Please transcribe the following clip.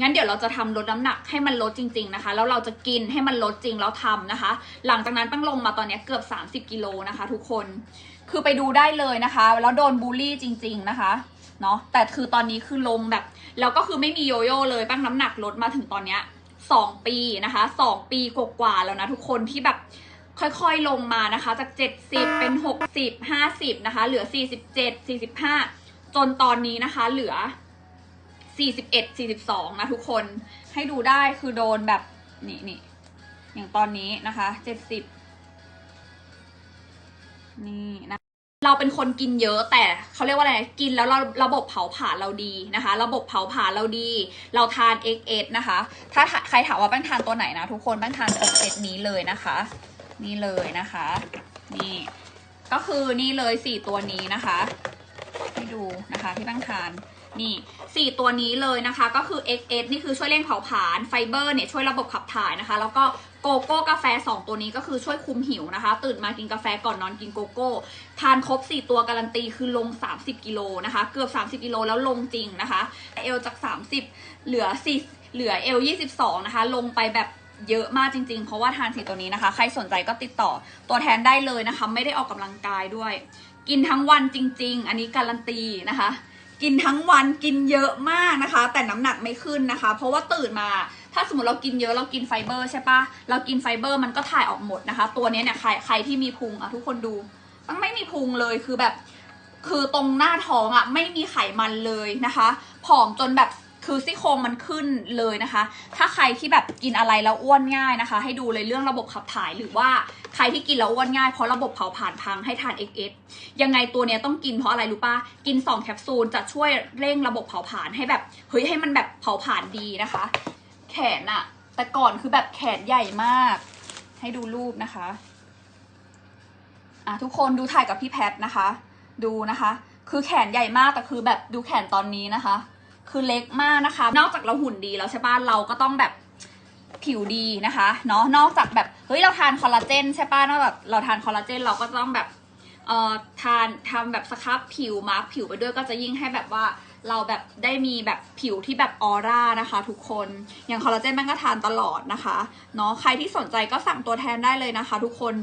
งั้นเดี๋ยวเราจะทำลดน้ำหนักให้มันลดจริง ๆนะคะ แล้วเราจะกินให้มันลดจริงแล้วทำนะคะ หลังจากนั้นตั้งลงมาตอนนี้เกือบ 30กิโลนะคะ ทุกคน คือไปดูได้เลยนะคะ แล้วโดนบูลลี่จริง ๆนะคะเนาะแต่คือตอนนี้คือลงแบบแล้วก็คือไม่มีโยโย่เลยตั้งน้ำหนักลดมาถึงตอนเนี้ยสองปีนะคะสองปีกว่าๆแล้วนะทุกคนที่แบบค่อยๆลงมานะคะ จาก 70 เป็น 60 50 นะคะ เหลือ 47 45 จนตอนนี้นะคะ เหลือ 41 42 นะทุกคนให้ดูได้คือโดนแบบนี่นี่อย่างตอนนี้นะคะ 70 นี่นะเราเป็นคนกินเยอะแต่เขาเรียกว่าอะไรกินแล้วเราระบบเผาผลาญเราดีนะคะ ระบบเผาผลาญเราดี เราทาน XS นะคะ ถ้าใครถามว่าแป้งทานตัวไหนนะทุกคนแป้งทานตัวเซตนี้เลยนะคะ นี่เลยนะคะ นี่ ก็คือนี่เลยสี่ตัวนี้นะคะ ให้ดูนะคะที่แป้งทาน นี่สี่ตัวนี้เลยนะคะ ก็คือ XS นี่คือช่วยเร่งเผาผลาญไฟเบอร์เนี่ยช่วยระบบขับถ่ายนะคะ แล้วก็โกโก้กาแฟ 2 ตัวนี้ก็คือช่วยคุมหิวนะคะ ตื่นมากินกาแฟก่อนนอนกินโกโก้ ทานครบ 4 ตัวการันตีคือลง 30 กิโลนะคะ เกือบ 30 กิโลแล้วลงจริงนะคะเอลจาก 30 เหลือ4เหลือเอล22 นะคะ ลงไปแบบเยอะมากจริง ๆ เพราะว่าทานสีตัวนี้นะคะ ใครสนใจก็ติดต่อตัวแทนได้เลยนะคะ ไม่ได้ออกกำลังกายด้วย กินทั้งวันจริง ๆ อันนี้การันตีนะคะ กินทั้งวันกินเยอะมากนะคะ แต่น้ำหนักไม่ขึ้นนะคะ เพราะว่าตื่นมา ถ้าสมมติเรากินเยอะเรากินไฟเบอร์ใช่ปะเรากินไฟเบอร์มันก็ถ่ายออกหมดนะคะ ตัวนี้เนี่ยใครใครที่มีพุงอะทุกคนดู มันไม่มีพุงเลยคือแบบ คือตรงหน้าท้องอะไม่มีไขมันเลยนะคะผอมจนแบบ คือซี่โครงมันขึ้นเลยนะคะ ถ้าใครที่แบบกินอะไรแล้วอ้วนง่ายนะคะ ให้ดูเลยเรื่องระบบขับถ่ายหรือว่าใครที่กินแล้วอ้วนง่ายเพราะระบบเผาผลาญพังให้ทาน XS ยังไงตัวเนี้ยต้องกินเพราะอะไรรู้ปะกิน 2 แคปซูลจะช่วยเร่งระบบเผาผลาญให้แบบเฮ้ยให้มันแบบเผาผลาญดีนะคะ แขนอะแต่ก่อนคือแบบแขนใหญ่มาก ให้ดูรูปนะคะอะทุกคนดูถ่ายกับพี่แพทนะคะ ดูนะคะ คือแขนใหญ่มากแต่คือแบบดูแขนตอนนี้นะคะ คือเล็กมากนะคะ นอกจากเราหุ่นดีแล้วใช่ป่ะเราก็ต้องแบบผิวดีนะคะเนาะนอกจากแบบเฮ้ยเราทานคอลลาเจนใช่ป่ะนอกจากเราทานคอลลาเจนเราก็ต้องแบบเอ่อทานทำแบบสครับผิวมาร์กผิวไปด้วยก็จะยิ่งให้แบบว่าเราแบบได้มีแบบผิวที่แบบออร่านะคะ ทุกคนอย่างคอลลาเจนมันก็ทานตลอดนะคะเนาะใครที่สนใจก็สั่งตัวแทนได้เลยนะคะ ทุกคน